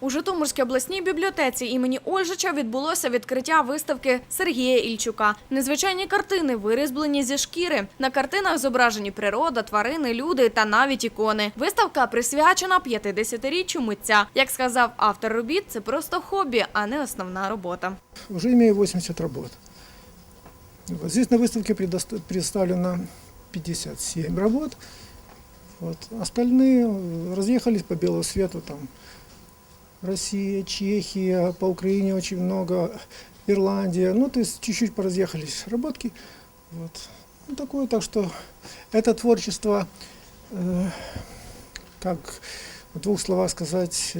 У Житомирській обласній бібліотеці імені Ольжича відбулося відкриття виставки Сергія Ільчука. Незвичайні картини вирізблені зі шкіри. На картинах зображені природа, тварини, люди та навіть ікони. Виставка присвячена 50-річчю митця. Як сказав автор робіт, це просто хобі, а не основна робота. Уже имею 80 работ. Вот Здесь на выставке предоста- представлено 57 работ. Вот. Остальные э, разъехались по белому свету. Там Россия, Чехия, по Украине очень много, Ирландия. Ну, то есть чуть-чуть поразъехались работки. Вот. Ну, такое, так что это творчество, э, как в двух словах сказать,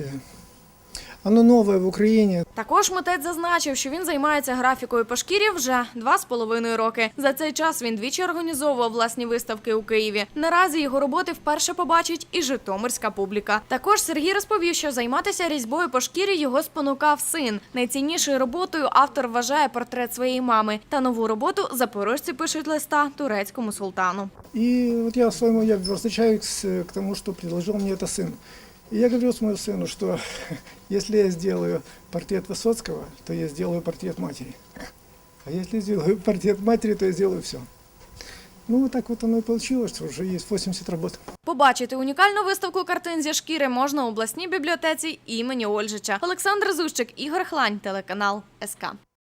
э, оно новое в Украине, Також митець зазначив, що він займається графікою по шкірі вже два з половиною роки. За цей час він двічі організовував власні виставки у Києві. Наразі його роботи вперше побачить і житомирська публіка. Також Сергій розповів, що займатися різьбою по шкірі його спонукав син. Найціннішою роботою автор вважає портрет своєї мами. Та нову роботу запорожці пишуть листа турецькому султану. И вот я своему я возвращаюсь к к тому, что предложил мне это сын. И я говорю своему сыну, что если я сделаю портрет Высоцкого, то я сделаю портрет матери. А если сделаю портрет матери, то я сделаю все. Ну, так вот оно и получилось, что уже есть 80 работ. Побачити унікальну виставку картин зі шкіри можна у обласній бібліотеці імені Ольжича. Олександр Зущик, Ігор Хлань, телеканал СК.